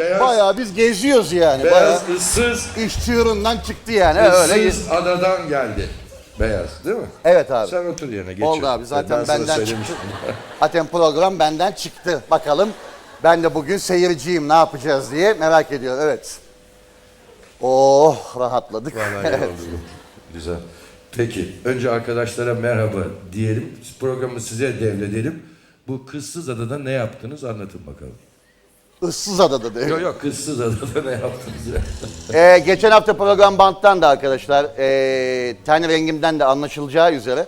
beyaz, Bayağı biz geziyoruz yani. Bayağı beyaz ıssız, iş çığırından çıktı yani. Öyle. ıssız adadan geldi. Beyaz değil mi? Evet abi. Sen otur yerine geç. Oldu abi zaten sana benden çıktı. söylemiştim. Zaten program benden çıktı. Bakalım ben de bugün seyirciyim ne yapacağız diye merak ediyorum. Evet. Oh rahatladık. Vallahi iyi oldu. Güzel. Peki önce arkadaşlara merhaba diyelim. Programı size devredelim. Bu kızsız adada ne yaptınız anlatın bakalım. Issız adada değil? Yok yok kızsız adada ne yaptınız ya? Ee, geçen hafta program banttan da arkadaşlar ee, ten rengimden de anlaşılacağı üzere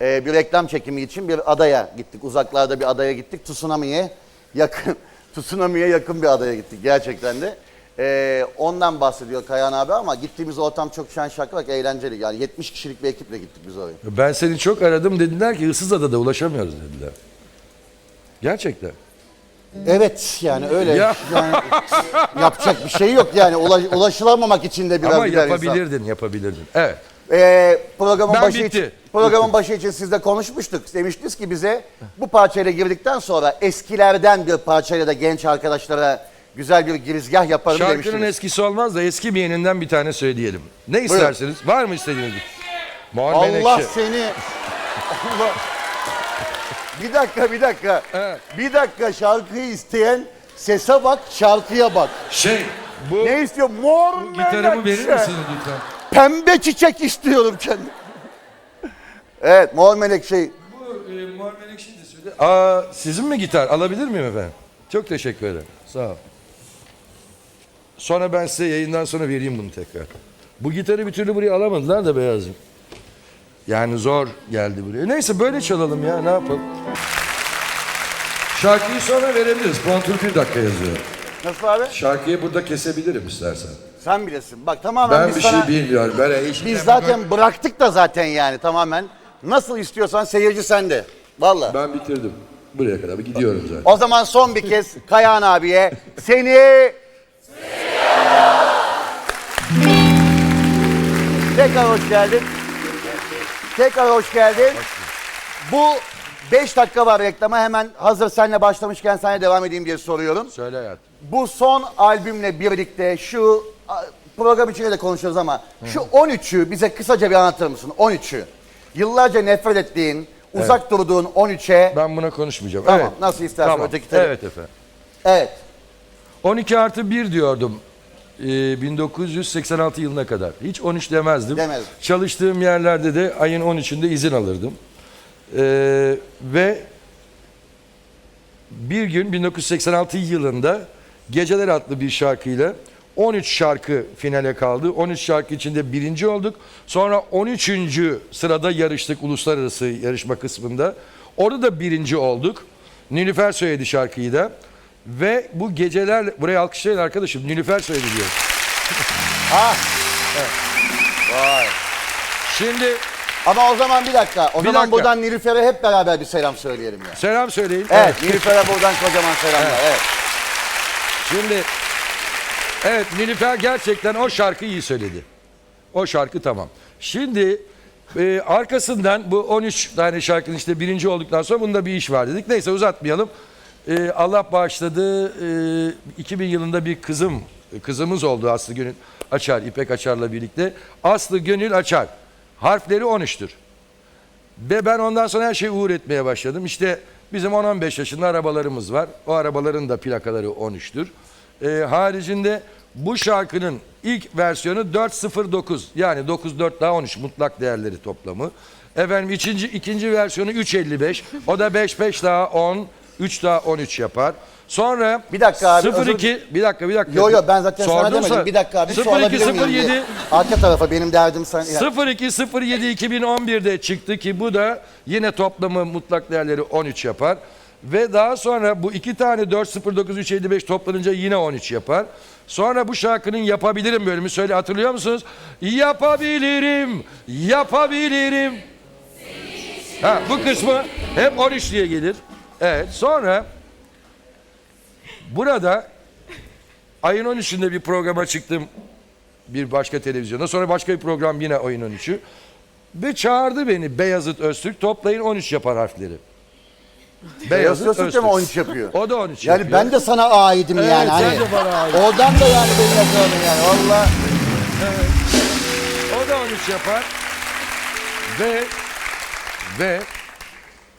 ee, bir reklam çekimi için bir adaya gittik. Uzaklarda bir adaya gittik. Tsunami'ye yakın Tsunami'ye yakın bir adaya gittik gerçekten de. Ee, ondan bahsediyor Kayan abi ama gittiğimiz ortam çok şen şakrak eğlenceli. Yani 70 kişilik bir ekiple gittik biz oraya. Ben seni çok aradım dediler ki ıssız adada ulaşamıyoruz dediler. Gerçekten. Evet yani öyle. Ya. Yani, yapacak bir şey yok yani Ulaş- ulaşılamamak için de biraz Ama gider insan. yapabilirdin, yapabilirdin. Evet. Ee, programın Ben başı bitti. için programın başı için sizle konuşmuştuk. Demiştiniz ki bize bu parçayla girdikten sonra eskilerden bir parçayla da genç arkadaşlara güzel bir girizgah yaparım Şarkının demiştiniz. eskisi olmaz da eski bir yeninden bir tane söyleyelim. Ne istersiniz? Var mı istediğiniz? Muharrem Allah Menekşe. seni Allah. Bir dakika bir dakika. Evet. Bir dakika şarkıyı isteyen sese bak şarkıya bak. Şey, bu Ne istiyor? Mor gitarımı verir menekşe. misiniz lütfen? Pembe çiçek istiyorum kendim. evet mor menekşe. Bu e, Muharrem Menekşe de söyle. Aa, sizin mi gitar? Alabilir miyim efendim? Çok teşekkür ederim. Sağ ol. Sonra ben size yayından sonra vereyim bunu tekrar. Bu gitarı bir türlü buraya alamadılar da Beyazım. Yani zor geldi buraya. Neyse böyle çalalım ya ne yapalım. Şarkıyı sonra verebiliriz. Kontur bir dakika yazıyor. Nasıl abi? Şarkıyı burada kesebilirim istersen. Sen bilirsin. Bak tamamen Ben biz bir sana... şey bilmiyorum. Böyle hiç Biz zaten bıraktık da zaten yani tamamen. Nasıl istiyorsan seyirci sende. Vallahi. Ben bitirdim. Buraya kadar gidiyorum zaten. O zaman son bir kez Kayahan abiye seni Tekrar hoş geldin. Tekrar hoş geldin. Bu 5 dakika var reklama hemen hazır senle başlamışken sana devam edeyim diye soruyorum. Söyle hayatım. Bu son albümle birlikte şu program içinde de konuşuyoruz ama şu 13'ü bize kısaca bir anlatır mısın? 13'ü. Yıllarca nefret ettiğin, uzak durduğun 13'e Ben buna konuşmayacağım. Tamam, Evet. nasıl istersen Tamam. öteki taraf. Evet efendim. Evet. 12 artı 1 diyordum. Ee, 1986 yılına kadar. Hiç 13 demezdim. Demezdin. Çalıştığım yerlerde de ayın 13'ünde izin alırdım. Ee, ve bir gün 1986 yılında Geceler adlı bir şarkıyla 13 şarkı finale kaldı. 13 şarkı içinde birinci olduk. Sonra 13. sırada yarıştık uluslararası yarışma kısmında. Orada da birinci olduk. Nilüfer söyledi şarkıyı da. Ve bu geceler, buraya alkışlayın arkadaşım. Nilüfer söyledi diyor. Ha. Vay. Şimdi Ama o zaman bir dakika. O Bir zaman dakika. buradan Nilüfer'e hep beraber bir selam söyleyelim ya. selam söyleyin. Evet, Nilüfer'e buradan kocaman selamlar. Evet. Evet. Şimdi evet Nilüfer gerçekten o şarkıyı iyi söyledi. O şarkı tamam. Şimdi e, arkasından bu 13 tane şarkının işte birinci olduktan sonra bunda bir iş var dedik. Neyse uzatmayalım. E, Allah bağışladı. E, 2000 yılında bir kızım kızımız oldu Aslı Gönül Açar, İpek Açar'la birlikte. Aslı Gönül Açar. Harfleri 13'tür. Ve ben ondan sonra her şeyi uğur etmeye başladım. İşte bizim 10-15 yaşında arabalarımız var. O arabaların da plakaları 13'tür. Ee, haricinde bu şarkının ilk versiyonu 409 yani 94 daha 13 mutlak değerleri toplamı. Efendim ikinci, ikinci versiyonu 355 o da 5 5 daha 10 3 daha 13 yapar. Sonra Bir dakika abi, 02 bir dakika bir dakika. Yo yo ben zaten sana Sordun demedim. sen. Bir dakika abi. su 02 alabilir miyim diye. 07 Arka tarafa benim derdim sana. Ya. 0207 2011'de çıktı ki bu da yine toplamı mutlak değerleri 13 yapar. Ve daha sonra bu iki tane 409 355 toplanınca yine 13 yapar. Sonra bu şarkının yapabilirim bölümü söyle hatırlıyor musunuz? Yapabilirim, yapabilirim. Ha, bu kısmı hep 13 diye gelir. Evet sonra burada ayın 13'ünde bir programa çıktım bir başka televizyonda. Sonra başka bir program yine ayın 13'ü. Ve çağırdı beni Beyazıt Öztürk. Toplayın 13 yapar harfleri. Beyaz Beyazıt Öztürk de mi Öztürk. 13 yapıyor? O da 13 Yani yapıyor. ben de sana aidim Evet, yani. sen Hani. de bana ait. Oradan da yani beni yakaladın yani. Valla. O da 13 yapar. Ve ve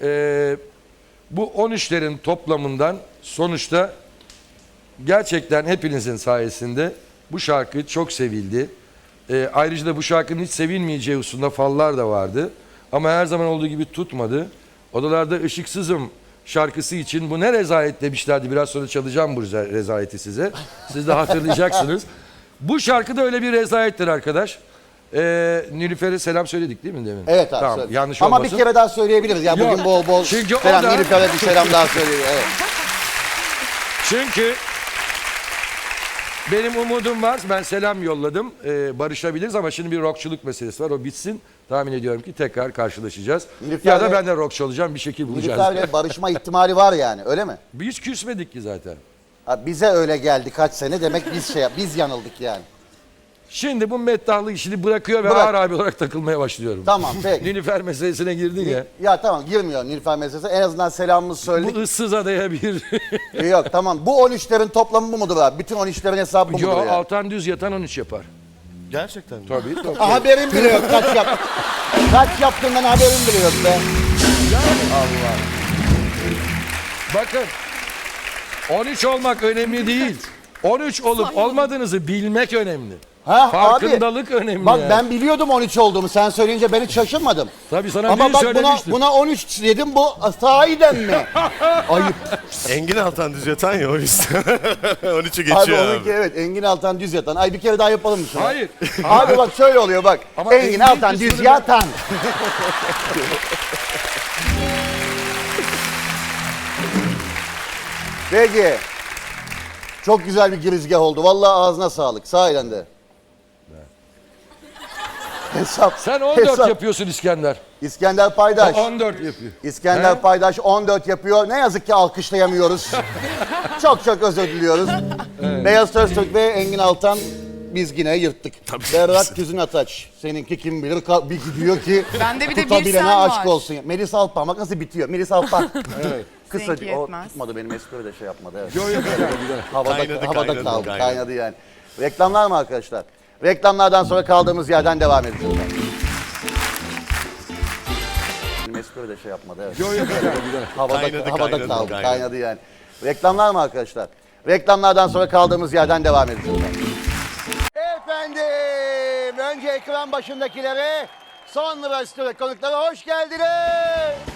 e, bu 13'lerin toplamından sonuçta gerçekten hepinizin sayesinde bu şarkı çok sevildi. E, ayrıca da bu şarkının hiç sevilmeyeceği hususunda fallar da vardı. Ama her zaman olduğu gibi tutmadı. Odalarda ışıksızım şarkısı için bu ne rezalet demişlerdi. Biraz sonra çalacağım bu reza- rezaleti size. Siz de hatırlayacaksınız. bu şarkı da öyle bir rezalettir arkadaş. Ee, Nilüfer'e selam söyledik değil mi demin? Evet abi. Tamam, yanlış Ama olmasın. bir kere daha söyleyebiliriz. Ya Yok. bugün bol bol Çünkü o selam. da- Nilüfer'e bir selam daha söyleyelim. Evet. Çünkü benim umudum var. Ben selam yolladım. Ee, barışabiliriz ama şimdi bir rockçuluk meselesi var. O bitsin. Tahmin ediyorum ki tekrar karşılaşacağız. Nilüfer'le- Ya da ben de rockçu olacağım. Bir şekil bulacağız. Nilüfer'le barışma ihtimali var yani öyle mi? Hiç küsmedik ki zaten. Ha, bize öyle geldi kaç sene demek biz şey biz yanıldık yani. Şimdi bu meddahlı işini bırakıyor ve Bırak. ağır abi olarak takılmaya başlıyorum. Tamam peki. Nilüfer meselesine girdin ya. Ya tamam girmiyor Nilüfer meselesi. En azından selamımızı söyledik. Bu ıssız adaya bir... Yok tamam. Bu 13'lerin toplamı bu mudur abi? Bütün 13'lerin hesabı bu Yo mudur yani? altan düz yatan 13 yapar. Gerçekten mi? Tabii tabii. Ha, haberim bile yok kaç yap. kaç yaptığından haberim bile yok be. Bakın 13 olmak önemli değil. 13 olup olmadığınızı bilmek önemli. Ha Farkındalık abi. önemli. Bak yani. ben biliyordum 13 olduğumu. Sen söyleyince ben hiç şaşırmadım. Tabii sana Ama bak buna, buna 13 dedim bu sahiden mi? Ayıp. Engin Altan düz yatan ya o yüzden. 13'ü Abi geçiyor abi. onunki evet Engin Altan düz yatan. Ay bir kere daha yapalım mı şunu? Hayır. Abi bak şöyle oluyor bak. Ama Engin Engin Altan düz yatan. Peki. Çok güzel bir girizgah oldu. Vallahi ağzına sağlık. Sahiden de. Hesap. Sen 14 hesap. yapıyorsun İskender. İskender O Paydaş. 14 yapıyor. İskender He? Paydaş 14 yapıyor. Ne yazık ki alkışlayamıyoruz. çok çok özür diliyoruz. Beyaz Öztürk ve Engin Altan biz yine yırttık. Berrak Tüzün Ataç. Seninki kim bilir bir gidiyor ki Bende bir de Birsen aşk var. olsun. Melis Alpan bak nasıl bitiyor. Melis Alpan. Kısa Seninki o yetmez. tutmadı benim espri de şey yapmadı. Evet. Yo yo güzel güzel. Havada, Kaynadı, havada kaynadı, kaldı. kaynadı. Kaynadı yani. Reklamlar mı arkadaşlar? Reklamlardan sonra kaldığımız yerden devam edeceğiz. Espri de şey yapmadı. Evet. Yo yo güzel güzel. Havada, Kaynadı, havada kaynadı, kaldı. kaynadı. Kaynadı yani. Reklamlar mı arkadaşlar? Reklamlardan sonra kaldığımız yerden devam edeceğiz. Efendim, önce ekran başındakilere, sonra stüdyo konuklara hoş geldiniz.